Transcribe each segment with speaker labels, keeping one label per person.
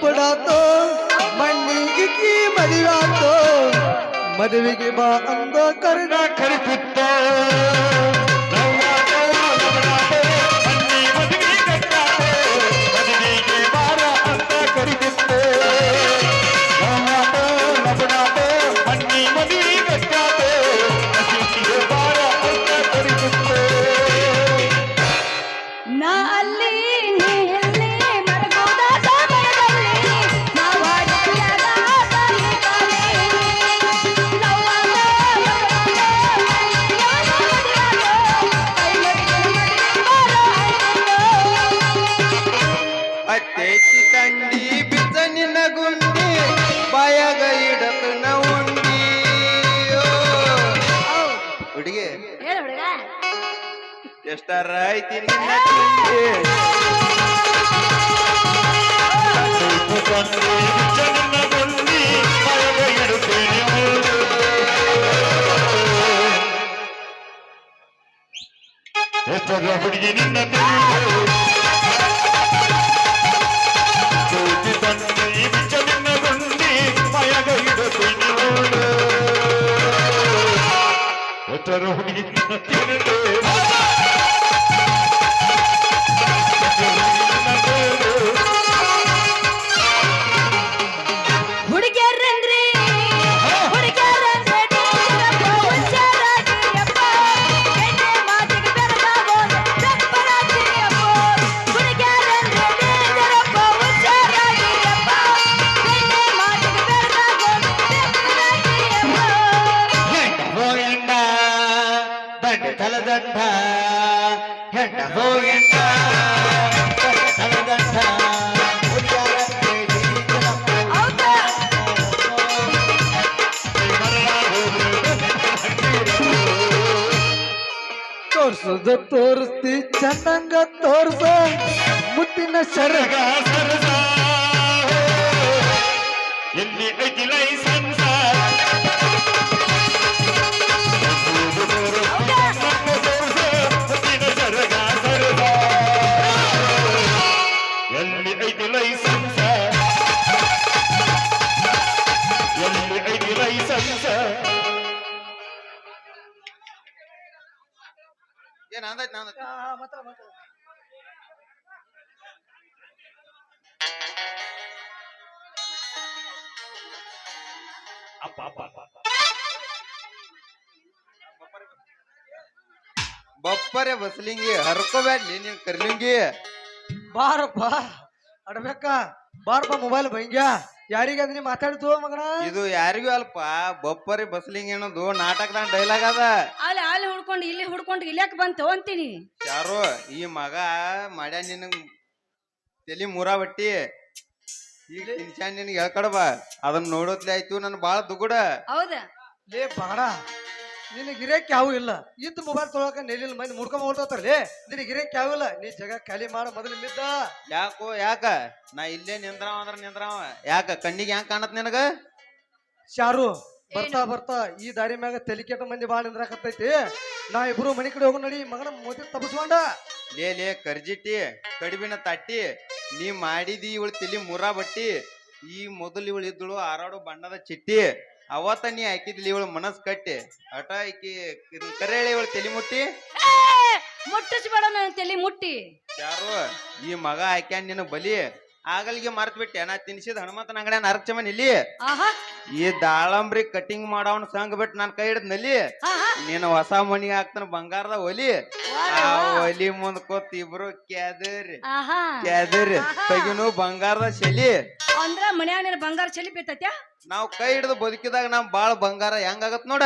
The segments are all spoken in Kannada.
Speaker 1: कपड़ा तो मंडी की मदिरा तो मदवी के बा अंदर
Speaker 2: करना। खरीदता
Speaker 1: ಎಷ್ಟರ
Speaker 3: ಹುಡುಗಿ ನಿನ್ನ ತಿಳಿದು
Speaker 1: ತೋರ್ಸದ ತೋರಿಸ್ತಿ ಚಂದಂಗ ತೋರ್ಸ. ಮುತ್ತಿನ ಸರಗ
Speaker 3: ಸರಸ. ಎಲ್ಲಿ ಐತಿ
Speaker 1: ಅಂದೈತ್ ನಂದೈತ್
Speaker 3: ಅಪ್ಪ ಅಪ್ಪ ಅಪ್ಪ
Speaker 1: ಬಪ್ಪರೆ ಬಸ್ಲಿಂಗಿ ಹರ್ಕೋಬ್ಯಾಡ್ಲಿ ನೀನ್ ಕರ್ಲಿಂಗಿ
Speaker 4: ಬಾರಪ್ಪ ಅಡ್ಬೇಕ ಬಾರಪ್ಪ ಮೊಬೈಲ್ ಬಂಗ್ಯ. ಯಾರಿಗಂದ್ರೆ ನೀ ಮಾತಾಡ್ತು ಮಗನ?
Speaker 1: ಇದು ಯಾರಿಗೂ ಅಲ್ಪ ಬೊಪ್ಪರಿ ಬಸ್ಲಿಂಗ್ ಏನದು ನಾಟಕದ ಡೈಲಾಗ್ ಅದ.
Speaker 2: ಅಲ್ಲಿ ಅಲ್ಲಿ ಹುಡ್ಕೊಂಡು ಇಲ್ಲಿ ಹುಡ್ಕೊಂಡು ಇಲ್ಲಕ್ ಬಂತು ಅಂತೀನಿ
Speaker 1: ಯಾರು ಈ ಮಗ ಮಾಡ್ಯಾನ ನಿನ್ ತಲಿ ಮೂರಾ ಬಟ್ಟಿ. ಈಗ ತಿನ್ಸ್ಯಾನ್ ನಿನಗೆ ಹೇಳ್ಕಡ ಬಾ. ಅದನ್ನ ನೋಡೋತ್ಲೆ ಆಯ್ತು ನನ್ ಬಾಳ ದುಗುಡ.
Speaker 2: ಹೌದಾ?
Speaker 4: ಲೇ ಬಾಡ. ನಿನಗೆ ಗಿರೇಕ್ ಯಾವ ಇಲ್ಲ. ಇದ್ದ ಮೊಬೈಲ್ ತೊಳಕ ನೆಲ್ಲಿಲ್ಲ ಮಂದಿ ಮುಡ್ಕೊಂಡ್ ಗಿರೇಕ್ ಯಾವ ಇಲ್ಲ. ನೀ ಜಗ ಖಾಲಿ ಮಾಡ ಮೊದಲು ಇಲ್ಲಿದ್ದ
Speaker 1: ಯಾಕೋ ಯಾಕ? ನಾ ಇಲ್ಲೇ ನಿಂದ್ರಾವ ಅಂದ್ರ ನಿಂದ್ರಾವ. ಯಾಕ? ಕಣ್ಣಿಗೆ ಹ್ಯಾಂಗ ಕಾಣತ್ ನಿನಗ?
Speaker 4: ಶಾರು ಬರ್ತಾ ಬರ್ತಾ ಈ ದಾರಿ ಮ್ಯಾಗ ತಲೆ ಕೆಟ್ಟ ಮಂದಿ ಬಾಳ ನಿಂದ್ರಾಕತ್ತೈತಿ. ನಾ ಇಬ್ರು ಮನಿ ಕಡೆ ಹೋಗೋ ನಡಿ ಮಗನ ಮೋದಿ ತಪ್ಪಿಸ್ಕೊಂಡ
Speaker 1: ಲೇ ಲೇ ಕರ್ಜಿಟ್ಟಿ ಕಡಿಬಿನ ತಟ್ಟಿ ನೀ ಮಾಡಿದಿ ಇವಳು ತಲಿ ಮುರ ಬಟ್ಟಿ ಈ ಮೊದಲು ಇವಳು ಇದ್ದಳು ಆರಾಡು ಬಣ್ಣದ ಚಿಟ್ಟಿ. ಅವತ್ತ ನೀ ಹಾಕಿದ್ಲಿ ಇವಳು ಮನಸ್ ಕಟ್ಟಿ. ಹಠ ಹಾಕಿ ಇದನ್ ಕರೆ ಹೇಳಿ ಇವಳು ತಲೆ ಮುಟ್ಟಿ?
Speaker 2: ಮುಟ್ಟಿಸ್ಬೇಡ ನನ್ನ ತಲೆ ಮುಟ್ಟಿ.
Speaker 1: ಯಾರು? ಈ ಮಗ ಹಾಕ್ಯಾನ್ ನಿನ್ನ ಬಲಿ? ಆಗಲ್ಗೆ ಮರ್ತ್ ಬಿಟ್ಟೆ. ನಾ ತಿನ್ಸಿದ ಹನುಮಂತನ ಅಂಗಡಿ ಅರಚಮನ್ ಇಲ್ಲಿ
Speaker 2: ಆಹಾ.
Speaker 1: ಈ ದಾಳಂಬ್ರಿ ಕಟಿಂಗ್ ಮಾಡೋನ್ ಸಂಗ್ ಬಿಟ್ಟು ನನ್ ಕೈ ಹಿಡಿದ್ನಲ್ಲಿ.
Speaker 2: ಆಹಾ.
Speaker 1: ನೀನು ಹೊಸ ಮನಿಗೆ ಹಾಕ್ತಾನ ಬಂಗಾರದ ಒಲಿ. ಆ ಒಲಿ ಮುಂದ್ ಕೂತ್ ಇಬ್ರು ಕ್ಯಾದರಿ
Speaker 2: ಆಹಾ.
Speaker 1: ಕ್ಯಾದರಿ ತೆಗಿನು ಬಂಗಾರದ ಶಲಿ.
Speaker 2: ಅಂದ್ರ ಮನ್ಯಾಗ ನಿನ್ನ ಬಂಗಾರ ಚಲಿ ಬಿತ್ತತ್ಯಾ?
Speaker 1: ನಾವ್ ಕೈ ಹಿಡಿದು ಬದುಕಿದಾಗ ನಮ್ ಬಾಳ ಬಂಗಾರ ಹೆಂಗಾಗತ್ ನೋಡ.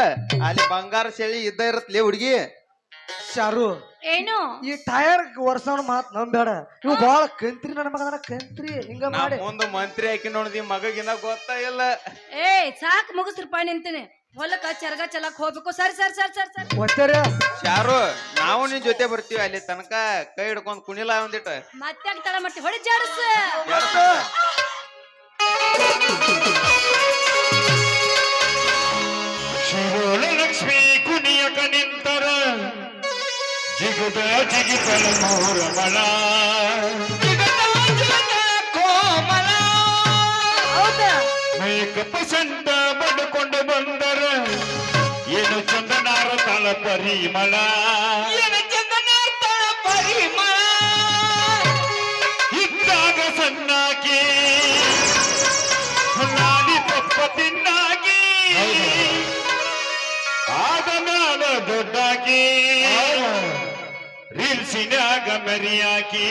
Speaker 1: ಅಲ್ಲಿ ಬಂಗಾರ ಶಲಿ ಇದ್ದ ಇರತ್ಲಿ ಹುಡ್ಗಿ.
Speaker 4: ಶಾರು
Speaker 2: ಏನು?
Speaker 4: ಈ ಟೈರ್ ವರ್ಷವನ್ನ ಮಾತ್ ನಂಬೇಡ ಇವ್ ಬಾಳ ಕಂತ್ರಿ ನನ್ನ ಮಗನ ಕಂತ್ರಿ. ಹಿಂಗ ಮಾಡಿ.
Speaker 1: ಒಂದು ಮಂತ್ರಿ ಹಾಕಿ ನೋಡಿದಿ ಮಗಗಿನ ಗೊತ್ತಾ ಇಲ್ಲ.
Speaker 2: ಏ ಸಾಕ್ ಮುಗಿಸ್ರಪ್ಪ ನಿಂತೀನಿ. ಹೊಲಕ್ಕ ಚರಗ ಚಲಕ್ ಹೋಗ್ಬೇಕು. ಸರಿ ಸರಿ ಸರಿ ಸರಿ ಸರಿ.
Speaker 4: ಒತ್ತರೆ.
Speaker 1: ಶಾರು ನಾವು ನಿನ್ ಜೊತೆ ಬರ್ತೀವಿ ಅಲ್ಲಿ ತನಕ. ಕೈ ಹಿಡ್ಕೊಂಡ್ ಕುಣಿಲ ಒಂದಿಟ.
Speaker 2: ಮತ್ತೆ ತಳ ಮಟ್ಟಿ ಹೊಡಿ ಜಾಡಸ್.
Speaker 1: ಯಾರ್ದು?
Speaker 3: ಜಿಗದ ಜಿಗಿತನ ಮೋರ ಮಳ ಕೋಮಲ ಸಂತ ಬಡ್ಕೊಂಡು ಬಂದರ ಏನು ಚಂದನಾರ ತಳ ಪರಿಮಳ? ಇದ್ದಾಗ ಸಣ್ಣಾಕಿ ನಾಡಿ ಪಪ್ಪ ತಿನ್ನಾಗಿ ಆದ ನಾನು ದೊಡ್ಡಾಕಿ ರೀಲ್ಸಿನ್ಯಾಗ ಮೆರಿಯಾಕಿ.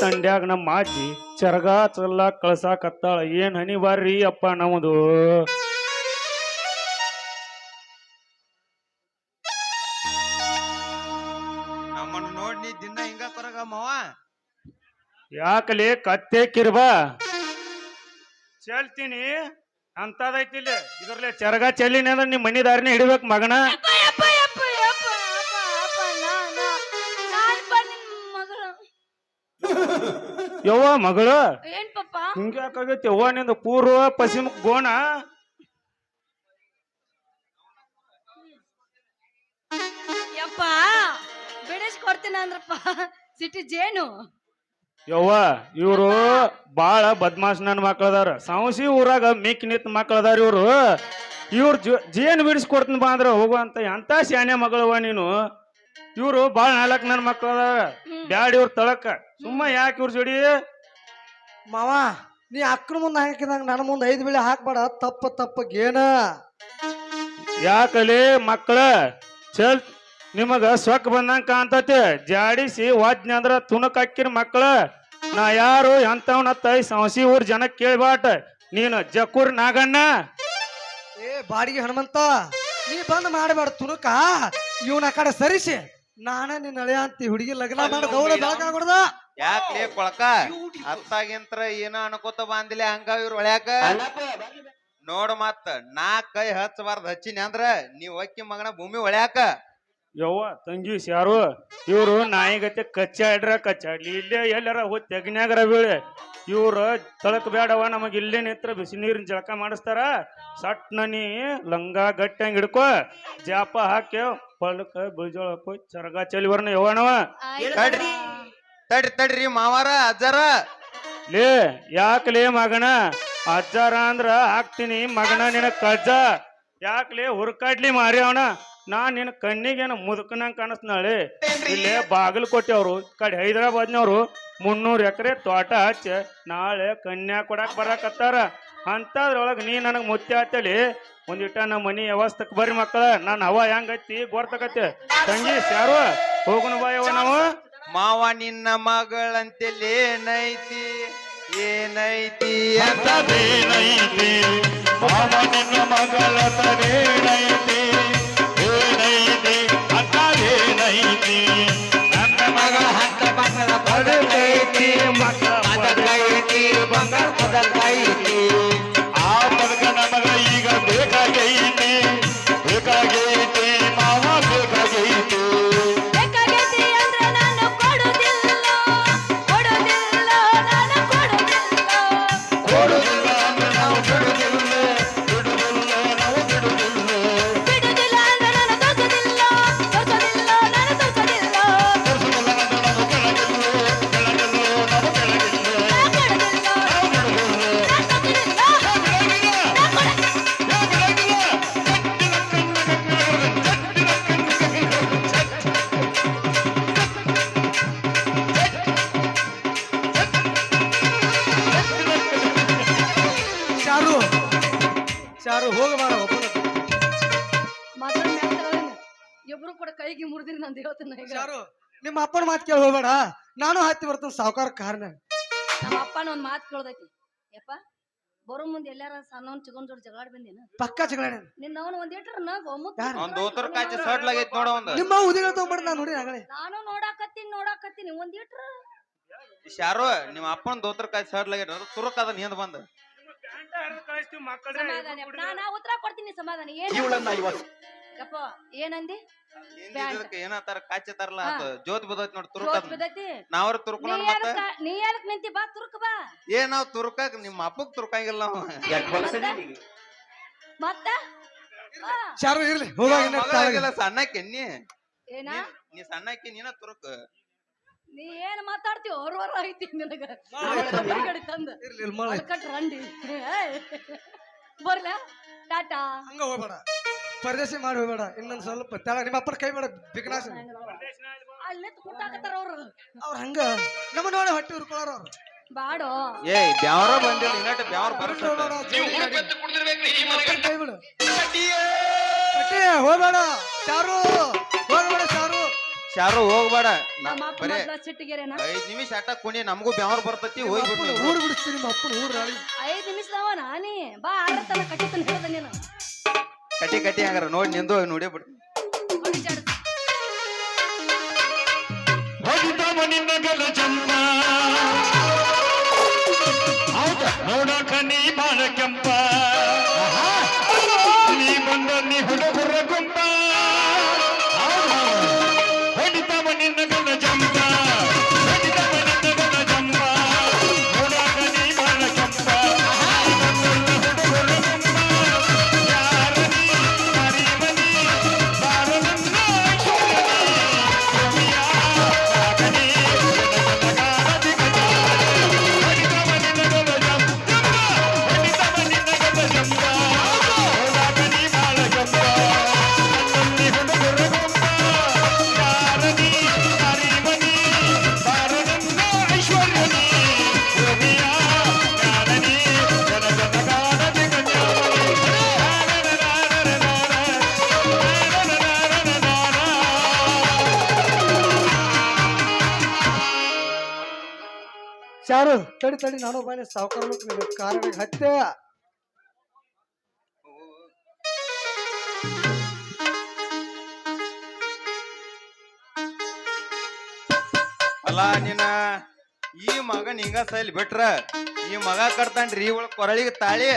Speaker 5: ತಂಡ್ಯಾಗ ನಮ್ಮ ಅಜ್ಜಿ ಚರಗ ಚಲ್ಲ ಕಳ್ಸಾಕತ್ತಾಳ ಏನ್ ಹನಿವಾರ್ರಿ ಅಪ್ಪ ನಮ್ದು?
Speaker 1: ನಮ್ಮನ್ನು ನೋಡಿ ನೀ ದಿನ ಹಿಂಗ ಕೊರಗ ಮಾವ.
Speaker 5: ಯಾಕಲೆ ಕತ್ತೆ ಕಿರ್ಬ? ಚೆಲ್ತೀನಿ. ಅಂತದೈತಿಲ್ಲ ಇದ್ರಲ್ಲೇ ಚರಗ ಚೆಲ್ಲಿನ ಅಂದ್ರೆ ನಿಮ್ಮ ಮನಿ ದಾರಿನ ಹಿಡಿಬೇಕು ಮಗನ. ಯವ್ವ ಮಗಳು?
Speaker 2: ಏನ್ ಪಪ್ಪ?
Speaker 5: ಹಿಂಗ್ಯಾಕಾಗೈತಿ ಯವ್ವ ನಿಂದ ಪೂರ್ವ ಪಶ್ಚಿಮ ಗೋಣ?
Speaker 2: ಯಪ್ಪ ಬಿಡಿಸ್ ಕೊಡ್ತೀನಿ ಅಂದ್ರಪ್ಪ. ಸಿಟಿ ಜೇನು.
Speaker 5: ಯವ್ವ ಇವ್ರು ಬಾಳ ಬದ್ಮಾಶ್ ನನ್ ಮಕ್ಳದಾರ. ಸಾವಸಿ ಊರಾಗ ಮಿಕ್ ನಿತ್ ಮಕ್ಳದಾರ ಇವ್ರು. ಇವ್ರ ಜೇನ್ ಬಿಡಿಸ್ಕೊಡ್ತೀನಿ ಬಾ ಅಂದ್ರ ಹೋಗುವಂತ ಎಂತ ಶಾನೆ ಮಗಳವ ನೀನು? ಇವ್ರು ಬಾಳ ನಾಲ್ಕ್ ನನ್ನ ಮಕ್ಳ ಬ್ಯಾಡ ಇವ್ರ ತಳಕ. ಸುಮ್ಮ ಯಾಕೆ ಇವ್ರ ಜೋಡಿ?
Speaker 4: ಮಾವ ನೀ ಅಕ್ಕನ ಮುಂದೆ ಹಾಕಿದಂಗ ನನ್ನ ಮುಂದೆ ಐದು ಬೆಳೆ ಹಾಕ್ಬೇಡ. ತಪ್ಪ ತಪ್ಪ ಗೇನ.
Speaker 5: ಯಾಕಲೆ ಮಕ್ಕಳ ಚಲ್ ನಿಮಗ ಸೊಕ್ಕ ಬಂದಂಗ ಕಾಣ್ತತಿ. ಜಾಡಿಸಿ ವಾಜ್ಞ ಅಂದ್ರ ತುಣಕ್ ಹಾಕಿನ ಮಕ್ಕಳ ನಾ ಯಾರು ಎಂತವನ ತೈ ಸಂಸಿ ಊರ್ ಜನ ಕೇಳ್ಬಾಟ ನೀನು ಜಕ್ಕೂರ್ ನಾಗಣ್ಣ.
Speaker 4: ಏ ಬಾಡಿಗೆ ಹನುಮಂತ ನೀ ಬಂದ್ ಮಾಡಬೇಡ ತುಣುಕ. ಇವನ ಆ ಕಡೆ ಸರಿಸಿ. ನಾನ ನಿನ್ನ ಅಂತಿ ಹುಡುಗಿ ಲಗ್ನ ಮಾಡಿ ಗೌಡ
Speaker 1: ಯಾಕ್ಲೇ ಕೊಳಕ? ಅತ್ತಾಗಿಂತ್ರ ಏನೋ ಅನ್ಕೋತ ಬಂದಿಲ್ಲ ಹಂಗ ಇವ್ರು ಒಳ್ಯಾಕ ನೋಡ ಮತ್ತ ನಾ ಕೈ ಹಚ್ಚಬಾರ್ದು ಹಚ್ಚಿನಿ ಅಂದ್ರ ನೀವ್ ಒಕ್ಕಿ ಮಗನ ಭೂಮಿ ಒಳ್ಯಾಕ
Speaker 5: ಯವ್ವ ತಂಗೀಸ್ ಯಾರು? ಇವ್ರು ನಾಯಿಗತೆ ಕಚ್ಚಾಡ್ರ ಕಚ್ಚಾಡ್ಲಿ. ಇಲ್ಲೇ ಎಲ್ಲಾರ ಹೋಗಿ ತೆಗ್ನ್ಯಾಗರ ಬೀಳಿ. ಇವ್ರು ತಳಕ್ ಬೇಡವ ನಮಗ್ ಇಲ್ಲೇ ನಿತ್ರ ಬಿಸಿ ನೀರಿನ ಜಳಕ ಮಾಡಿಸ್ತಾರ. ಸಟ್ ನನಿ ಲಂಗ ಗಟ್ಟಂಗ್ ಹಿಡ್ಕೋ. ಜಾಪ ಹಾಕಿ ಬಿಳ್ಜೊಳಕ್ ಹೋಗಿ ಚರಗ ಚಲಿವರ್ನ ಯವ್ವನವ
Speaker 1: ತಡ್ರಿ ತಡ್ರಿ ತಡ್ರಿ ಮಾವಾರ ಅಜ್ಜಾರ.
Speaker 5: ಲೇ ಯಾಕಲೇ ಮಗನ? ಅಜ್ಜಾರ ಅಂದ್ರ ಹಾಕ್ತೀನಿ ಮಗನ ನಿನ ಕಜ್ಜ. ಯಾಕಲೇ ಹುರ್ಕಾಡ್ಲಿ ಮಾರಿ ಅವನ? ನಾ ನಿನ್ನ ಕಣ್ಣಿಗೇನು ಮುದುಕನಂಗ್ ಕಾಣಿಸ್ನಾಳೆ. ಇಲ್ಲೇ ಬಾಗಲಕೋಟೆ ಅವರು ಕಡೆ ಹೈದರಾಬಾದ್ನವರು. ಮುನ್ನೂರು ಎಕರೆ ತೋಟ ಹಚ್ಚ ನಾಳೆ ಕನ್ಯಾ ಕೊಡಕ್ಕೆ ಬರಕತ್ತಾರ. ಅಂಥದ್ರೊಳಗೆ ನೀ ನನಗೆ ಮುತ್ತೆ ಒಂದಿಟ್ಟ ನಮ್ಮ ಮನಿ ವ್ಯವಸ್ಥಕ್ ಬರ್ರಿ ಮಕ್ಕಳ. ನಾನು ಹವ ಹೆಂಗೈತಿ ಗೊರ್ತಕತ್ತೆ. ತಂಗಿ ಯಾರು ಹೋಗುಣ ಬಾಯವ ನಾವು.
Speaker 1: ಮಾವ ನಿನ್ನ ಮಗಳಂತೆಲ್ಲಿ ಏನೈತಿ? ಏನೈತಿ ಅಂತ
Speaker 3: ಅಂತದೇನೈತಿ? ಮಾವ ನಿನ್ನ ಮಗಳ ತರೇನೈತಿ ಏನೈತಿ? ಅಂತದೇನೈತಿ? ನನ್ನ ಮಗಳ ಹಂತ ಮಕ್ಕಳ ಪದಕೈತಿ
Speaker 5: ಮಕ್ಕಳ
Speaker 2: ಹೇಳ್ತೀನಿ ಈಗ.
Speaker 4: ನಿಮ್ಮ ಅಪ್ಪನ ಮಾತು ಕೇಳಿ ಹೋಗಬೇಡ. ನಾನು ಹತ್ತಿ ಬರ್ತೀನಿ ಸಾವುಕಾರ ಕಾರಣ.
Speaker 2: ನಮ್ಮ ಅಪ್ಪನ ಒಂದ್ ಮಾತು ಕೇಳ್ದೈತಿ. ಯಪ್ಪ ಬರೋ ಮುಂದೆ ಎಲ್ಲಾರ ಸಣ್ಣವನ್ ಚಿಗೊಂಡ್ ಜೋಡಿ ಜಗಳಾಡಿ ಬಂದೇನ?
Speaker 4: ಪಕ್ಕ ಜಗಳ
Speaker 2: ನಿನ್ನ ಅವನು ಒಂದ್ ಇಟ್ರ ನಗು?
Speaker 1: ಒಂದ್ ದೋತರ ಕಾಚಿ ನೋಡ ಒಂದ್
Speaker 4: ನಿಮ್ಮ ಉದಿಗಳ ತಗೊಂಡ್ಬಿಡ ನಾನು ನೋಡಿ ಆಗಲೇ.
Speaker 2: ನಾನು ನೋಡಾಕತ್ತೀನಿ ನೋಡಾಕತ್ತೀನಿ. ಒಂದ್ ಇಟ್ರ
Speaker 1: ಶಾರು ನಿಮ್ಮ ಅಪ್ಪನ ದೋತರ ಕಾಯಿ ಸಡ್ಲಾಗೈತಿ ತುರುಕ್ ಅದ ಹಿಂದ್ ಬಂದ.
Speaker 2: ಸಮಾಧಾನ ಯಪ್ಪ. ನಾ ನಾ ಉತ್ತರ ಕೊಡ್ತೀನಿ ಸಮಾಧಾನ. ಏನ್ ಯಪ್ಪ ಏನಂದಿ?
Speaker 1: ಏನಂತಾರ ಕಾಚತಾರಲ್ಲ. ಅದು ಜ್ಯೋತಿ ಬದೈತಿ ನೋಡಿ ತುರುಕ್
Speaker 2: ಜೋತ್ ಬಿದ್ದೈತಿ?
Speaker 1: ನಾವ್ರ
Speaker 2: ನೀ
Speaker 1: ತುರ್ಕೊಂಡ್ ಮತ್ತ?
Speaker 2: ಎದಕ್ಕ ನೀ ಎದಕ್ ನಿಂತಿ? ಬಾ ತುರ್ಕ ಬಾ.
Speaker 1: ಏ ನಾವ್ ತುರ್ಕಾಕ್ ನಿಮ್ಮ ಅಪ್ಪಗ್ ತುರ್ಕಾಗಿಲ್ಲ ನಾವು.
Speaker 2: ಮತ್ತ? ಆ,
Speaker 4: ಚಾರು ಇರ್ಲಿ.
Speaker 1: ಹೋಗಾಗಿಲ್ಲ ಸಣ್ಣಕ್ಕೆ ನೀ.
Speaker 2: ಏನ?
Speaker 1: ನೀ- ನೀ ಸಣ್ಣಕ್ಕೆ ನೀನ ತುರುಕ್.
Speaker 2: ನೀ ಏನ್ ಮಾತಾಡ್ತಿ? ಹೊರ ಐತಿ ನಿನಗ. ಕಡೆ ತಂದ.
Speaker 4: ಇರ್ಲಿ ಮಳೆ
Speaker 2: ಅಲ್ಕಟ್ ರಂಡಿ. ಏಯ್. ಬರ್ಲ? ಟಾಟಾ.
Speaker 4: ಹಂಗ ಹೋಗ್ಬೇಡ. ಪರದೇಶಿ ಮಾಡಿ ಹೋಗ್ಬೇಡ. ಇನ್ನೊಂದ್ ಸ್ವಲ್ಪ ತೆಳ ನಿಮ್ಮ ಅಪ್ಪರ ಕೈ ಬೇಡ ಬಿಗ್ನಾಶ್.
Speaker 2: ಅಲ್ಲಿ ನಿಂತ್ ಕುಟ್ಟಾಕತ್ತಾರ ಅವ್ರು.
Speaker 4: ಅವ್ರ ಹಂಗ ನಮ್ಮ ನೋಡಿ ಹೊಟ್ಟೆ ಹುರ್ಕೊಳ್ಳೋರು ಅವ್ರು.
Speaker 2: ಬಾಡೋ.
Speaker 1: ಏ ಬ್ಯಾವರ ಬಂದಿಲ್ಲ ಇನ್ನಟ್ ಬ್ಯಾವರ
Speaker 4: ಬರ್ರಿ
Speaker 1: ಬರ್ಸ
Speaker 4: ಹೋಗ್ಬೇಡ, ಕೈ ಬಿಡು. ಪಟ್ಟಿ, ಹೋಗ್ಬೇಡ. ಚಾರು ಹೋಗ್ಬೇಡ ಚಾರು
Speaker 1: ಶಾರು ಹೋಗ್ಬೇಡ.
Speaker 2: ನಮ್ಮ ಅಪ್ಪ
Speaker 1: ಬರೇ
Speaker 2: ಮೊದ್ಲ ಸಿಟ್ಟಿಗೆರೆನ
Speaker 1: ಐದ್ ನಿಮಿಷ ಆಟ ಕುಣಿ ನಮಗೂ ಬ್ಯಾವರ್ ಬರ್ತೈತಿ ಹೋಗಿ
Speaker 4: ಅಪ್ಪನ ಊರ್ ಬಿಡಿಸ್ತೀನಿ ನಿಮ್ಮ ಅಪ್ಪನ ಊರ್ ರಾಳಿ
Speaker 2: ಐದ್ ನಿಮಿಷದವ ನಾನಿ. ಬಾ ಆರತನ ಕಟ್ಟಿತನ ಹೇಳ್ದೆ ನೀನು.
Speaker 1: ಕಟ್ಟಿ ಕಟ್ಟಿ ಹಂಗಾರ ನೋಡಿ ನಿಂದು ನೋಡಿ ಬಿಡ್ತೀನಿ
Speaker 2: ಹೊಡಿ ಜಾಡ್ಸ್.
Speaker 3: ನಿನ್ನ ಗಲ ಚಂಪ
Speaker 4: ಚಾರು, ತಡಿ ತಡಿ, ನಾನು ಬಾನೆ ಸಾವುಕಾರ ಕಾರಣ ಹತ್ತೆ
Speaker 1: ಅಲ್ಲ, ನಿನ್ನ ಈ ಮಗ ನಿಂಗ ಸೈಲ್ ಬಿಟ್ರ, ಈ ಮಗ ಕಟ್ತಾನ್ರಿ ಒಳಗ್ ಕೊರಳಿಗೆ ತಾಳಿ.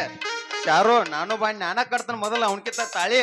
Speaker 1: ಚಾರು, ನಾನು ಬಾ ನಾನ ಕಟ್ತಾನ ಮೊದಲ ಅವನ್ಕಿಂತ ತಾಳಿ.